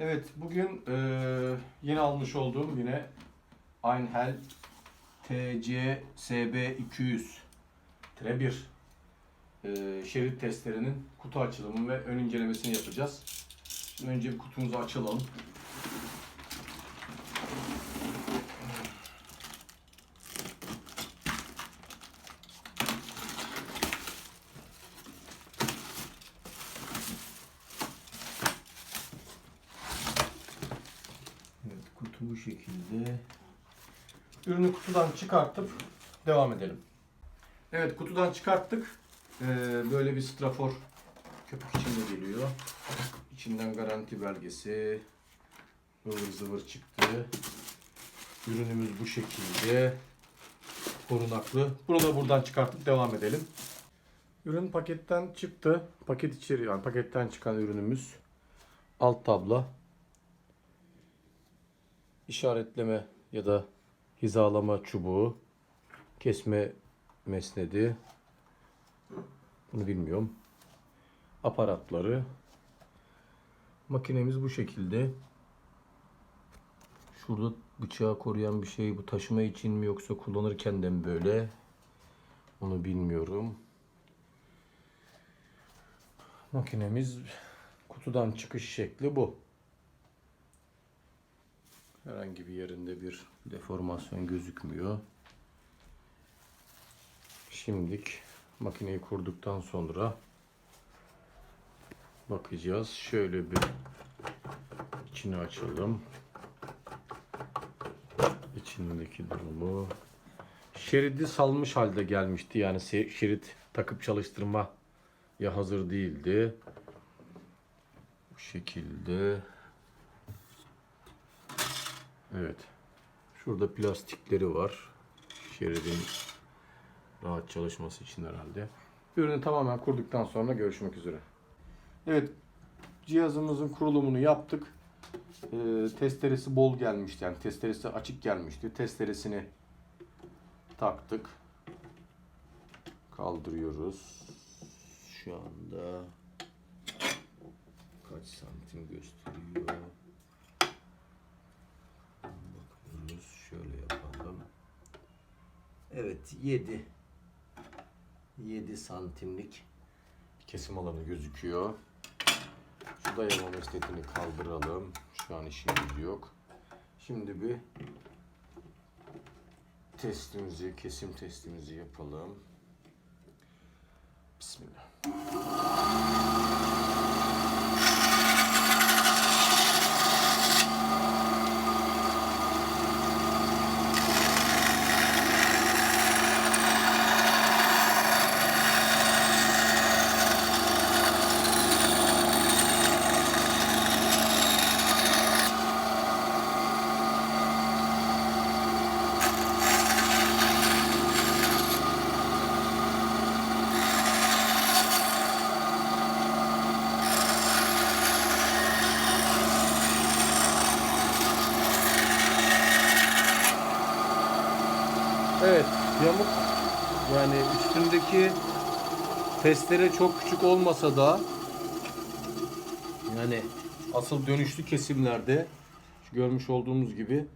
Evet bugün e, yeni almış olduğum yine Einhell TCSB 200 1 e, şerit testlerinin kutu açılımı ve ön incelemesini yapacağız. Şimdi önce bir kutumuzu açalım. Evet, kutu bu şekilde. Ürünü kutudan çıkartıp devam edelim. Evet, kutudan çıkarttık. Ee, böyle bir strafor köpük içinde geliyor. İçinden garanti belgesi, ıvır zıvır çıktı. Ürünümüz bu şekilde. Korunaklı. Bunu da buradan çıkartıp devam edelim. Ürün paketten çıktı. Paket içeri yani paketten çıkan ürünümüz. Alt tabla işaretleme ya da hizalama çubuğu, kesme mesnedi, bunu bilmiyorum. Aparatları, makinemiz bu şekilde. Şurada bıçağı koruyan bir şey bu taşıma için mi yoksa kullanırken de mi böyle? Onu bilmiyorum. Makinemiz kutudan çıkış şekli bu. Herhangi bir yerinde bir deformasyon gözükmüyor. Şimdilik makineyi kurduktan sonra bakacağız. Şöyle bir içini açalım. İçindeki durumu. Şeridi salmış halde gelmişti. Yani şerit takıp çalıştırma ya hazır değildi. Bu şekilde. Evet. Şurada plastikleri var. Şeridin rahat çalışması için herhalde. Ürünü tamamen kurduktan sonra görüşmek üzere. Evet. Cihazımızın kurulumunu yaptık. Ee, testeresi bol gelmişti. Yani testeresi açık gelmişti. Testeresini taktık. Kaldırıyoruz. Şu anda kaç santim gösteriyor? Bakıyoruz. Şöyle yapalım. Evet 7 7 santimlik kesim alanı gözüküyor. Şu dayama mesnetini kaldıralım. Şu an işimiz yok. Şimdi bir testimizi, kesim testimizi yapalım. Bismillah. Evet, yamuk yani üstündeki testere çok küçük olmasa da yani asıl dönüşlü kesimlerde görmüş olduğumuz gibi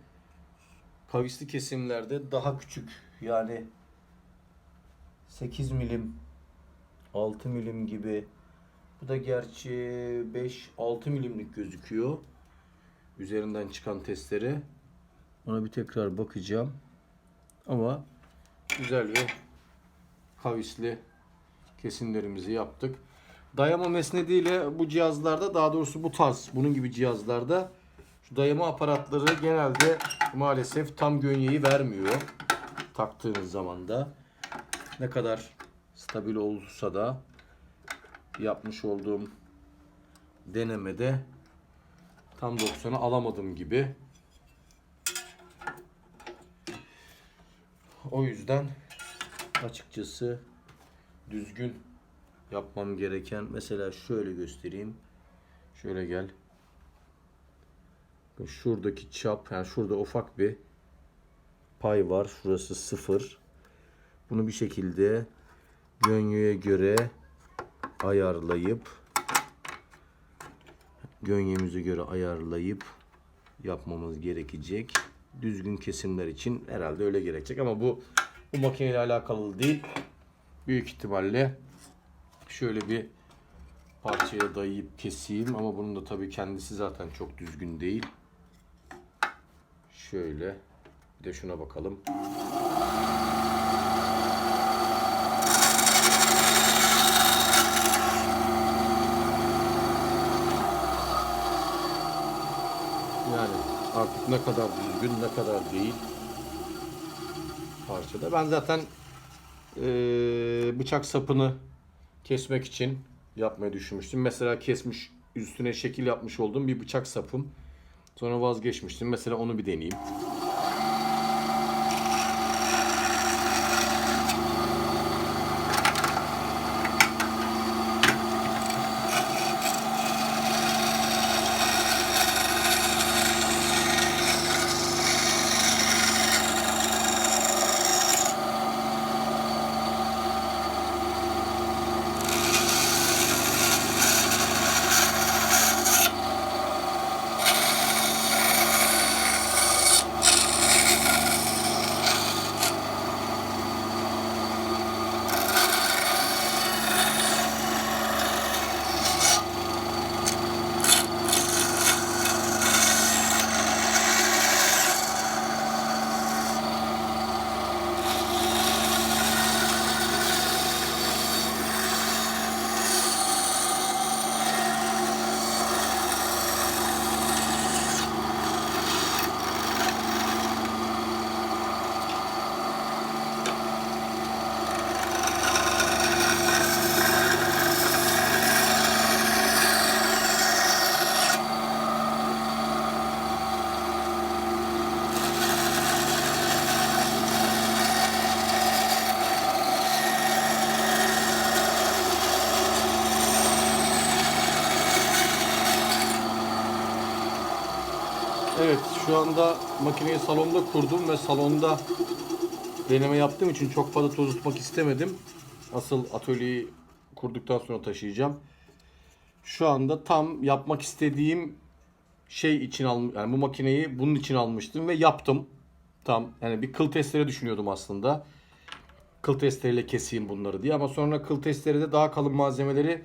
kavisli kesimlerde daha küçük yani 8 milim 6 milim gibi. Bu da gerçi 5-6 milimlik gözüküyor üzerinden çıkan testere. Ona bir tekrar bakacağım ama güzel ve kavisli kesimlerimizi yaptık. Dayama mesnediyle bu cihazlarda daha doğrusu bu tarz bunun gibi cihazlarda şu dayama aparatları genelde maalesef tam gönyeyi vermiyor taktığınız zaman da. Ne kadar stabil olsa da yapmış olduğum denemede tam 90'ı alamadım gibi. O yüzden açıkçası düzgün yapmam gereken mesela şöyle göstereyim. Şöyle gel. Şuradaki çap yani şurada ufak bir pay var. Şurası sıfır. Bunu bir şekilde gönlüye göre ayarlayıp gönyemize göre ayarlayıp yapmamız gerekecek. Düzgün kesimler için herhalde öyle gerekecek ama bu bu makineyle alakalı değil. Büyük ihtimalle şöyle bir parçaya dayayıp keseyim ama bunun da tabii kendisi zaten çok düzgün değil. Şöyle bir de şuna bakalım. Yani artık ne kadar düzgün ne kadar değil parçada. Ben zaten eee, bıçak sapını kesmek için yapmayı düşünmüştüm. Mesela kesmiş üstüne şekil yapmış olduğum bir bıçak sapım. Sonra vazgeçmiştim. Mesela onu bir deneyeyim. Evet şu anda makineyi salonda kurdum ve salonda deneme yaptığım için çok fazla toz tutmak istemedim. Asıl atölyeyi kurduktan sonra taşıyacağım. Şu anda tam yapmak istediğim şey için al yani bu makineyi bunun için almıştım ve yaptım. Tam yani bir kıl testere düşünüyordum aslında. Kıl testereyle keseyim bunları diye ama sonra kıl testerede daha kalın malzemeleri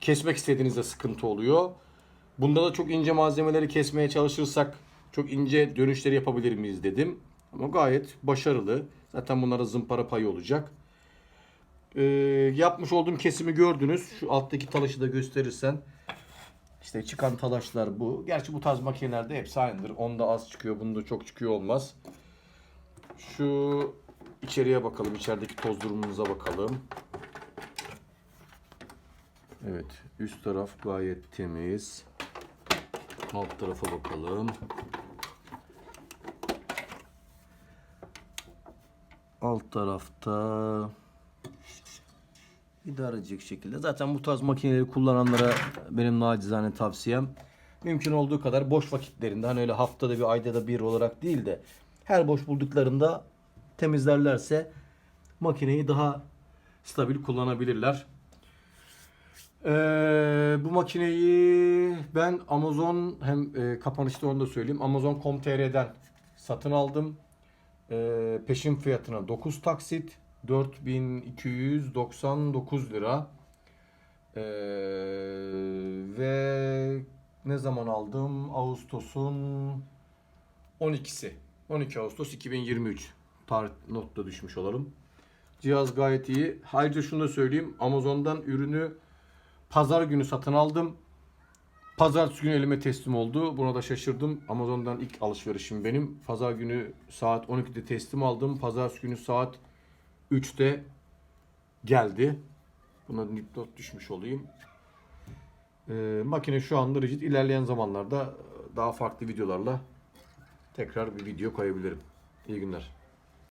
kesmek istediğinizde sıkıntı oluyor. Bunda da çok ince malzemeleri kesmeye çalışırsak çok ince dönüşleri yapabilir miyiz dedim. Ama gayet başarılı. Zaten bunlara zımpara payı olacak. Ee, yapmış olduğum kesimi gördünüz. Şu alttaki talaşı da gösterirsen. İşte çıkan talaşlar bu. Gerçi bu tarz makinelerde hepsi aynıdır. Onda az çıkıyor, bunda çok çıkıyor olmaz. Şu içeriye bakalım. İçerideki toz durumumuza bakalım. Evet, üst taraf gayet temiz. Alt tarafa bakalım. Alt tarafta idare edecek şekilde. Zaten bu tarz makineleri kullananlara benim nacizane tavsiyem mümkün olduğu kadar boş vakitlerinde hani öyle haftada bir ayda da bir olarak değil de her boş bulduklarında temizlerlerse makineyi daha stabil kullanabilirler. Ee, bu makineyi ben Amazon hem e, kapanışta onu da söyleyeyim. Amazon.com.tr'den satın aldım. Ee, peşin fiyatına 9 taksit 4299 lira. Ee, ve ne zaman aldım? Ağustos'un 12'si. 12 Ağustos 2023. Tarih notta düşmüş olalım. Cihaz gayet iyi. Ayrıca şunu da söyleyeyim. Amazon'dan ürünü Pazar günü satın aldım. Pazartesi günü elime teslim oldu. Buna da şaşırdım. Amazon'dan ilk alışverişim benim. Pazar günü saat 12'de teslim aldım. Pazartesi günü saat 3'te geldi. Buna dipnot düşmüş olayım. Ee, makine şu anda rigid. İlerleyen zamanlarda daha farklı videolarla tekrar bir video koyabilirim. İyi günler.